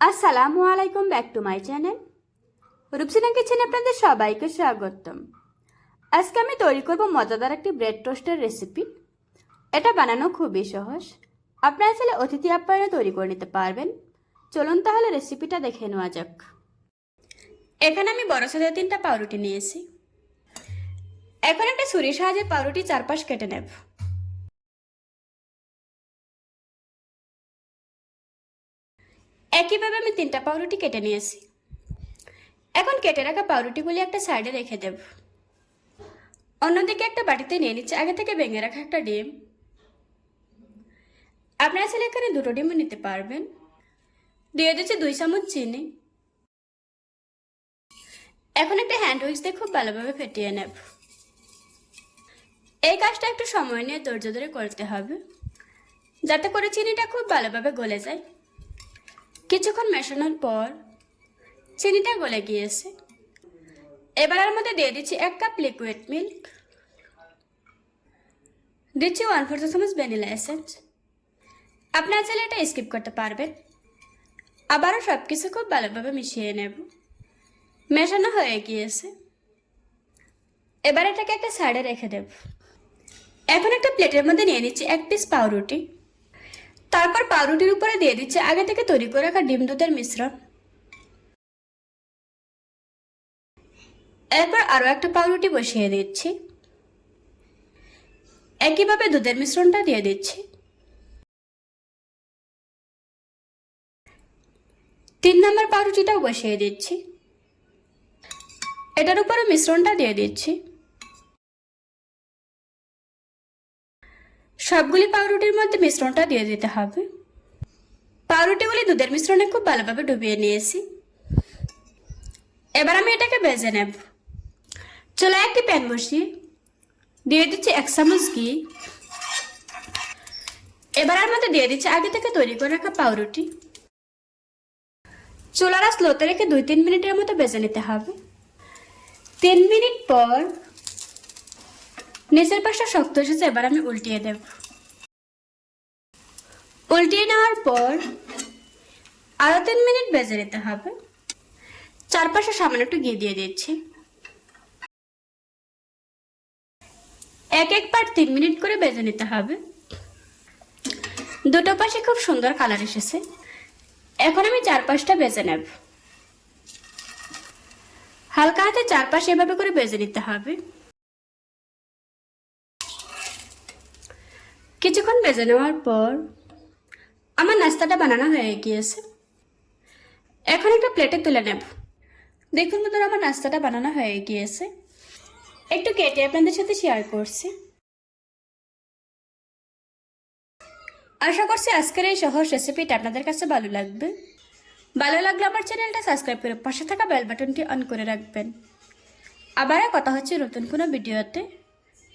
আসসালামু আলাইকুম back to my channel Rupsina কিচেনে আপনাদের সবাইকে স্বাগতম। আজকে আমি তৈরি করব মজাদার একটি ব্রেড টোস্টের রেসিপি এটা বানানো খুবই সহজ। আপনারা চাইলে অতিথি আপ্যায়নে তৈরি করে নিতে পারবেন। চলুন তাহলে রেসিপিটা দেখে নেওয়া যাক। এখানে আমি বড় সাথে তিনটা পাউরুটি নিয়েছি। এখন একটা ছুরির সাহায্যে পাউরুটি চারপাশ কেটে নেব। একইভাবে আমি তিনটা পাউরুটি কেটে নিয়েছি। এখন কেটে রাখা পাউরুটিগুলি একটা সাইডে রেখে দেব। অন্যদিকে একটা বাটিতে নিয়ে নিচ্ছে, আগে থেকে ভেঙে রাখা একটা ডিম। আপনারা ছেলে এখানে দুটো ডিমও নিতে পারবেন। দিয়ে দিচ্ছে দুই চামচ চিনি। এখন একটা হ্যান্ড উইক্স দিয়ে খুব ভালোভাবে ফেটিয়ে নেব। এই কাজটা একটু সময় নিয়ে ধৈর্য ধরে করতে হবে। যাতে করে চিনিটা খুব ভালোভাবে গলে যায়। কিছুক্ষণ মেশানোর পর চিনিটা গলে গিয়েছে। এবার এর মধ্যে দিয়ে দিচ্ছি এক কাপ লিকুইড মিল্ক দিচ্ছি ওয়ান ফোর্থ চামচ ভ্যানিলা এসেন্স আপনার চাইলে এটা স্কিপ করতে পারবেন। আবারও সব কিছু খুব ভালোভাবে মিশিয়ে নেব। মেশানো হয়ে গিয়েছে। এবার এটাকে একটা সাইডে রেখে দেব। এখন একটা প্লেটের মধ্যে নিয়ে নিচ্ছি এক পিস পাউরুটি। তারপর পাউরুটির উপরে দিয়ে দিচ্ছে, আগে থেকে তৈরি করে রাখা ডিম দুধের মিশ্রণ। এরপর আরও একটা পাউরুটি বসিয়ে দিচ্ছি। একইভাবে দুধের মিশ্রণটা দিয়ে দিচ্ছি। তিন নম্বর পাউরুটিটাও বসিয়ে দিচ্ছি। এটার উপরে মিশ্রণটা দিয়ে দিচ্ছি। সবগুলি পাউরুটির মধ্যে মিশ্রণটা দিয়ে দিতে হবে। পাউরুটিগুলি দুধের মিশ্রণে খুব ভালোভাবে ডুবিয়ে নিয়েছি। এবার আমি এটাকে ভেজে নেব। চলে একটি প্যান বসিয়ে দিয়ে দিচ্ছি এক চামচ ঘি। এবার আর মধ্যে দিয়ে দিচ্ছি আগে থেকে তৈরি করে রাখা পাউরুটি। চুলারা স্লোতে রেখে দুই তিন মিনিটের মতো ভেজে নিতে হবে। তিন মিনিট পর নিচের পাশটা শক্ত এসেছে, এবার আমি উল্টিয়ে দেব। উল্টিয়ে নেওয়ার পর আরও তিন মিনিট বেজে নিতে হবে। চারপাশে সামান্য একটু ঘি দিয়ে দিচ্ছি। এক এক পার তিন মিনিট করে বেজে নিতে হবে। দুটো পাশে খুব সুন্দর কালার এসেছে। এখন আমি চারপাশটা বেজে নেব। হালকা হাতে চারপাশে এভাবে করে বেজে নিতে হবে। কিছুক্ষণ বেজে নেওয়ার পর আমার নাস্তাটা বানানো হয়ে গিয়েছে। এখন একটা প্লেটে তুলে নেব। দেখুন মতন আমার নাস্তাটা বানানো হয়ে গিয়েছে। একটু কেটে আপনাদের সাথে শেয়ার করছি। আশা করছি আজকের এই সহজ রেসিপিটা আপনাদের কাছে ভালো লাগবে। ভালো লাগলে আমার চ্যানেলটা সাবস্ক্রাইব করে পাশে থাকা বেল বাটনটি অন করে রাখবেন। আবার কথা হচ্ছে নতুন কোনো ভিডিওতে